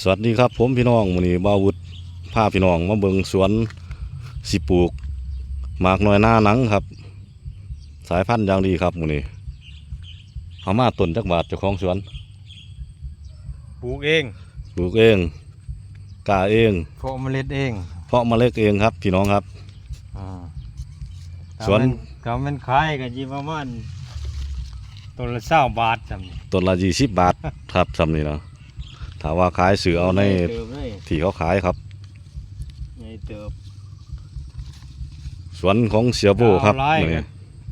สวัสดีครับผมพี่น้องมื้อนี้บ่าววุฒพาพี่น้องมาเบิ่งสวนสิปลูกหมากน้อยหน้าหนังครับ สายพันธุ์อย่างดีครับมื้อนี้เอามาต้นจักบาทเจ้าของสวนปลูกเองปลูกเองกาเอง เพาะเมล็ดเองเพาะเมล็ดเองครับ พี่น้องครับ อ่าสวนถ้ามันขายก็จีประมาณต้นละเศร้าบาทจำนี่ต้นละ20บาทครับซำนี้เนาะ ถ้าว่าขายซื้อเอาในเติบเลยที่เขาขายครับใหญ่เติบ สวนของเสียโบครับเอาหลายมื้อนี้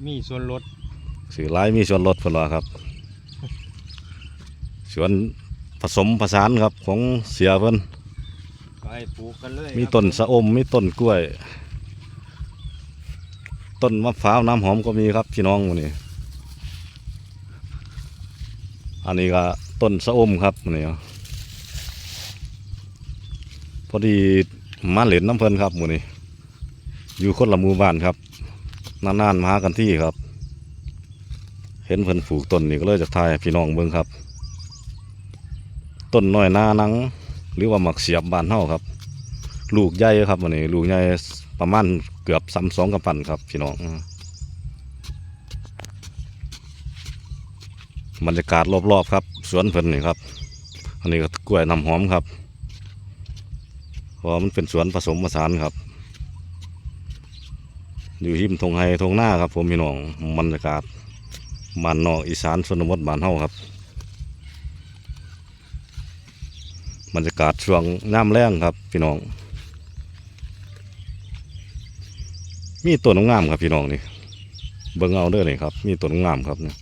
มีส่วนลดสื่อหลายมีส่วนลดเพิ่นว่าครับ สวนผสมผสานครับของเสียเพิ่นก็ให้ปลูกกันเลยมีครับต้นสะอมมีต้นกล้วย ต้นมะพร้าวน้ำหอมก็มีครับพี่น้องหมื้นี้อันนี้ก็ต้นสะอมครับหมื้นี้ พอดีมาเหล่นน้ำเพลินครับหมื้นี้ อยู่คนละหมู่บ้านครับนานๆมาหากันที่ครับ เห็นเพิ่นปลูกต้นนี่ก็เลยจะทายพี่น้องเบิ่งครับ ต้นน้อยหน้านัง หรือว่าหมักเสียบบ้านเฮาครับ ลูกใหญ่ครับวันนี้ลูกใหญ่ประมาณเกือบซ้ำสองกำปั้นครับพี่น้องบรรยากาศรอบๆครับ สวนเพิ่นนี่ครับ อันนี้ก็กล้วยน้ำหอมครับ พราะมันเป็นสวนผสมผสานครับ อยู่หิมทงไฮทงหน้าครับ ผมพี่น้องบรรยากาศบ้านนอกอีสานชนบทบ้านเฮาครับบรรยากาศช่วงน้ำแรงครับ พี่น้อง มีต้นงามครับพี่น้องนี่เบิ่งเอาเด้อนี่ครับ มีต้นงามครับเนี่ย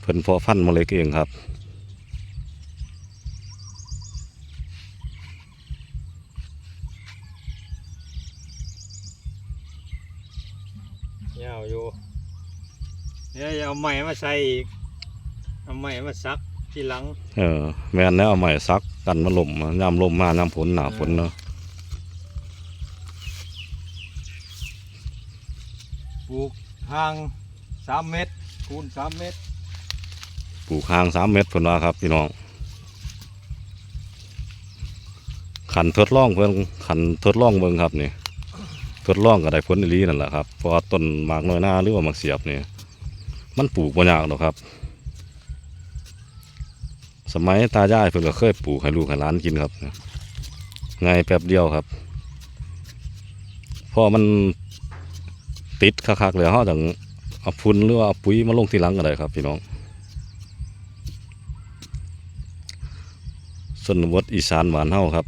เพิ่นเพาะพันมาเล็กเองครับ ยาวอยู่เดี๋ยวเอาใหม่มาใส่อีกเอาใหม่มาซักทีหลัง เออแม่นแล้วเอาใหม่ซักกันมาลมยามลมมายามฝนหนาฝนเนาะปลูกทางสามเมตรคูณสามเมตรปลูกห่างสามเมตรเพิ่นว่าครับพี่น้องขันทดลองเพิ่นขันทดลองเบิ่งครับนี่ ทดลองก็ได้ผลอีหลีนั่นแหละครับเพราะว่าต้นหมากน้อยหน้าหรือว่าหมากเสียบนี่มันปลูกบ่ยากหรอกครับ สมัยตายายเพิ่นก็เคยปลูกให้ลูกให้หลานกินครับง่ายแป๊บเดียวครับพอมันติดคักๆเลยเฮาจังเอาพุ่นหรือว่าเอาปุ๋ยมาลงที่หลังก็ได้ครับ พี่น้องชนบทอีสานบ้านเฮาครับ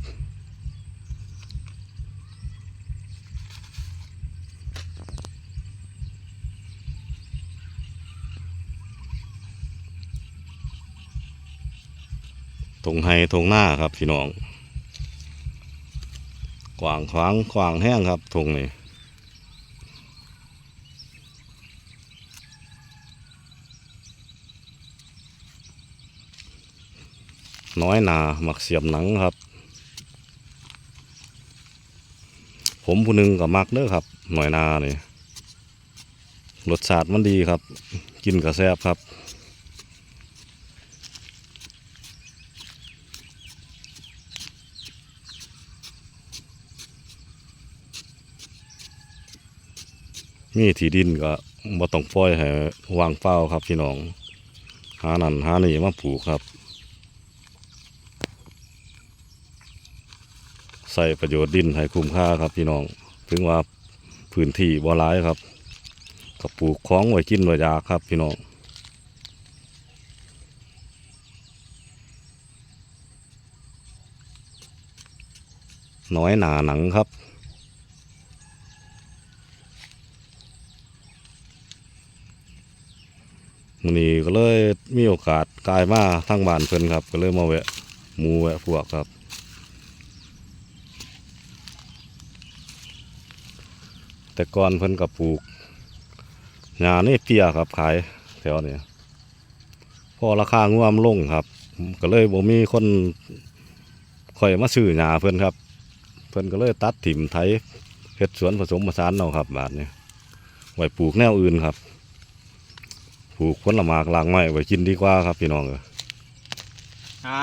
ทงไฮทงหน้าครับพี่น้องกวางขวางกวางแห้งครับทงนี่น้อยหนาหมักเสียบหนังครับ ผมผู้หนึงกับมักเด้อครับ หน่อยนานี่รสชาติมันดีครับ กินกระแซบครับ มีที่ดินก็บ่ต้องปล่อยให้วางเปล่าครับพี่น้องหานั่นหานี่มาปลูกครับ ใส่ประโยชน์ดินให้คุ้มค่าครับพี่น้อง ถึงว่าพื้นที่บ่หลายครับก็ปลูกของไว้กินไว้ยาครับพี่น้องน้อยหนาหนังครับ มื้อนี้ก็เลยมีโอกาสกลายมาทางบ้านเพิ่นครับ ก็เลยมาแวะหมูแวะพวกครับ แต่ก่อนเพิ่นก็ปลูกหญ้านี่เปียครับขายแถวนี้พอราคาง่วมลงครับ ก็เลยบ่มีคนคอยมาซื้อหญ้าเพิ่นครับ เพิ่นก็เลยตัดถิ่มไถเฮ็ดสวนผสมผสานเอาครับบาดนี้ไว้ปลูกแนวอื่นครับ ปลูกผลหมากลางไม้ไว้กินดีกว่าครับพี่น้องเอ้ยหา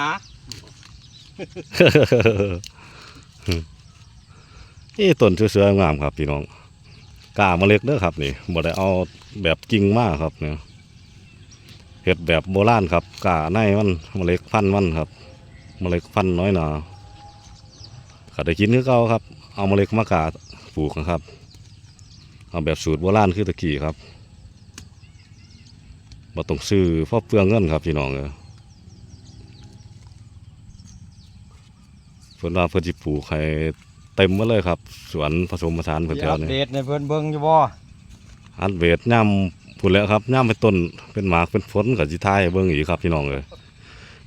นี่ต้นสวยๆงามครับพี่น้องกาเมล็ดเด้อครับนี่บ่ได้เอาแบบกิ่งมากครับเนี่ยเฮ็ดแบบโบราณครับกาในมันเมล็ดพันธุ์มันครับ เมล็ดพันธุ์น้อยหนาก็ได้กินคือเก่าครับ เอาเมล็ดมากาปลูกนะครับ เอาแบบสูตรโบราณคือตะกี้ครับ บ่ต้องซื้อเพราะเปลืองเงินครับพี่น้องเอ้ยเพิ่นว่าเพิ่นสิปลูกให้เต็มมาเลยครับ สวนผสมผสานเพิ่นแถวอัปนี้เดตในเพิ่นเบิ่งอยู่บ่อันเวทย่ำพูดแล้วครับย่ำเป็นต้นเป็นหมากเป็นผลกับจิท้ายให้เบิ่งอีกครับพี่น้องเอ้ย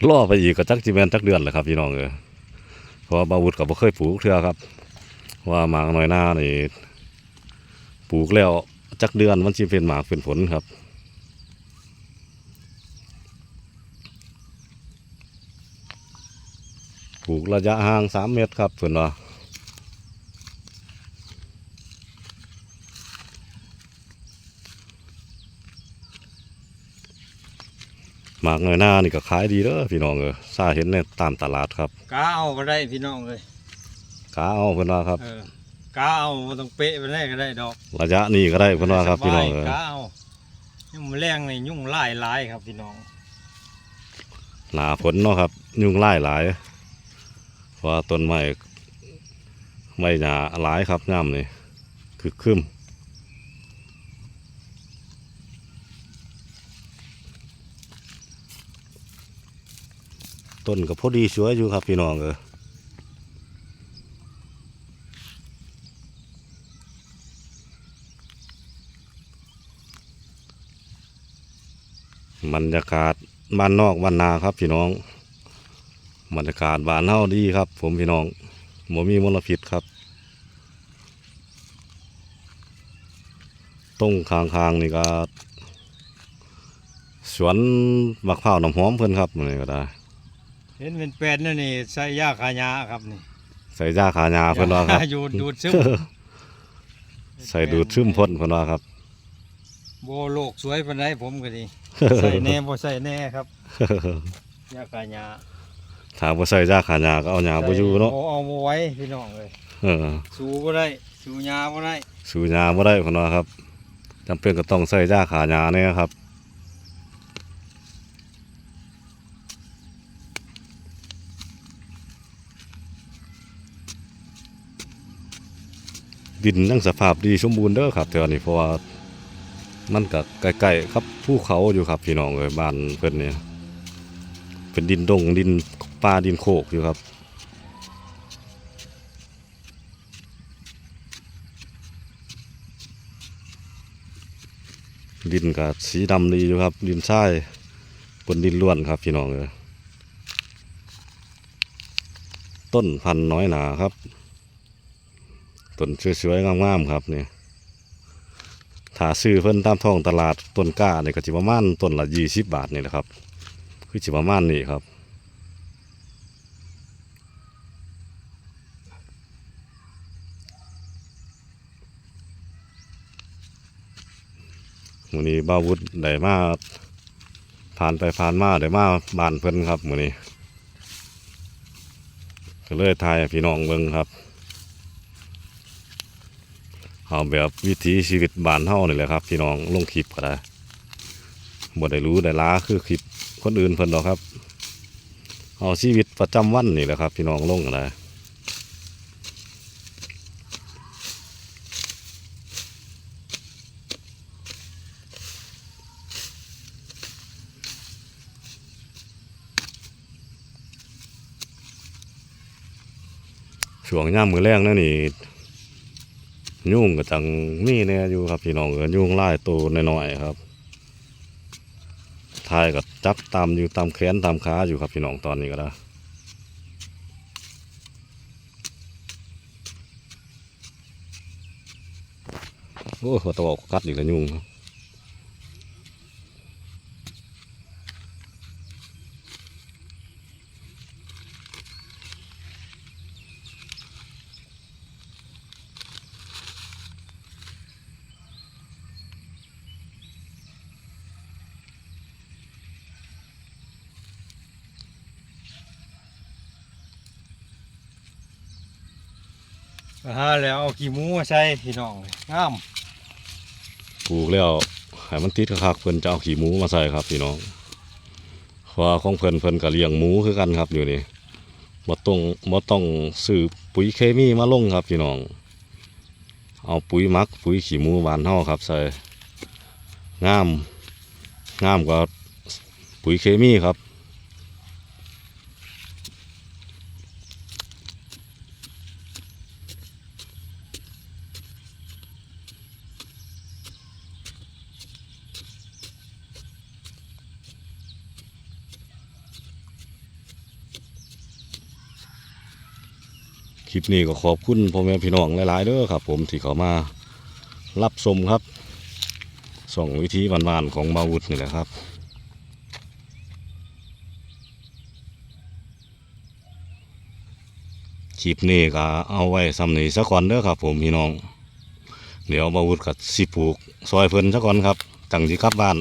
รอไปอีกก็จักจิแมนจักเดือนแหละครับพี่น้องเอ้ยเพราะว่าบาวุฒก็บ่เคยปลูกเทื่อครับ ว่าหมากน้อยหน้านี่ปลูกแล้วจักเดือนมันสิเป็นหมากเป็นผลครับ ปลูกระยะห่างสามเมตรครับเพิ่นว่าหมากน้อยหน้านี่ก็ขายดีเด้อพี่น้องเอ้ยซาเห็นในตามตลาดครับกาเอาก็ได้พี่น้องเอ้ยกาเอาเพิ่นว่าครับเออกาเอาบ่ต้องเป๊ะไปได้ก็ได้ดอก ระยะนี้ก็ได้เพิ่นว่าครับ พี่น้องสเอ้บายยกาเอายุ่งแรงนี่ยุ่งหลายหลายครับพี่น้อง หนาฝนเนาะครับ ยุงไล่หลายเพราะ ว่าต้นไม้ไม้หนาหลายครับย่ำนี่คือคึมต้นก็พอดีสวยอยู่ครับพี่น้องเออบรรยากาศบ้านนอกบ้านนาครับพี่น้อง บรรยากาศบ้านเฮาดีครับ ผมพี่น้องบ่มีมลพิษครับ ตรงคางๆนี่ก็สวนมะพร้าวน้ำหอมเพิ่นครับนี่ก็ได้ เห็นเป็นแปลนนั่นนี่ใส่ยาขายาครับนี่ใส่ยาขายาเพิ่นว่าครับ อยู่ดูดซึมใส่ดูดซึมพ่นเพิ่นว่าครับโบโลกสวยปานใดผมก็ดี ใส่แน่บ่ใส่แน่ครับยาขายา ถ้าบ่ใส่ยาขายาก็เอายาบ่อยู่เนาะบ่เอาบ่ไว้พี่น้องเอ้ยเออสู้บ่ได้สู้ยาบ่ได้สูยาบ่ได้เพิ่นว่าครับจำเป็นก็ต้องใส่ยาขายาแน่ครับดินยังสภาพดีสมบูรณ์เด้อครับแถวนี้เพราะว่ามันก็ใกล้ๆครับภูเขาอยู่ครับพี่น้องเอ้ยบ้านเพิ่นเนี่ยเป็นดินดงดิน ป่าดินโคกอยู่ครับ ดินก็สีดำดีอยู่ครับ ดินทรายบนดินล้วนครับพี่น้องเอ้ยต้นพันน้อยหนาครับต้นสวยๆงามๆครับเนี่ยถ้าซื้อเพิ่นตามท้องตลาดต้นกล้าเนี่ยก็จิประมาณต้นละยี่สิบบาทนี่แหละครับ คือจิประมาณนี้ครับ วันนี้บ้าวุฒได้มาผ่านไปผ่านมาได้มาบ้านเพิ่นครับวันนี้ก็เลยทายพี่น้องเบิ่งครับเอาแบบวิถีชีวิตบ้านเฮานี่แหละครับ พี่น้องลงคลิปก็ได้บ่ได้รู้ได้ล้าคือคลิปคนอื่นเพิ่นดอกครับ เอาชีวิตประจำวันนี่แหละครับ พี่น้องลงก็ได้ ช่วงย่ามมือแรงนั่นนี่ยุ่งก็จังมีแน่อยู่ครับพี่น้องเออยุ่งไล่ตัวน้อยๆครับทายก็จับตามอยู่ตามแขนตามขาอยู่ครับพี่น้องตอนนี้ก็ได้โอ้ยหัวตะบอกกัดอีกแล้วยุ่ง อ่าแล้วเอาขี้หมูมาใส่พี่น้องงามปลูกแล้วให้มันติดคักเพิ่นจะเอาขี้หมูมาใส่ครับพี่น้องเพราะว่าของเพิ่นเพิ่นก็เลี้ยงหมูคือกันครับอยู่นี่บ่ต้องบ่ต้องซื้อปุ๋ยเคมีมาลงครับพี่น้อง เอาปุ๋ยมักปุ๋ยขี้หมูบ้านเฮาครับใส่งามงามกว่าปุ๋ยเคมีครับ คลิปนี้ก็ขอบคุณพ่อแม่พี่น้องหลายๆเด้อครับผมที่เขามารับชมครับส่องวิธีบานๆของบาวุฒนี่แหละครับคลิปนี้ก็เอาไว้สำนีสักก่อนเด้อครับ ผมพี่น้อง เดี๋ยวบาวุฒกับสิปลูกซอยเพิ่นสักก่อนครับจังสิกลับบ้าน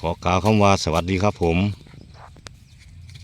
ขอกล่าวคำว่าสวัสดีครับผม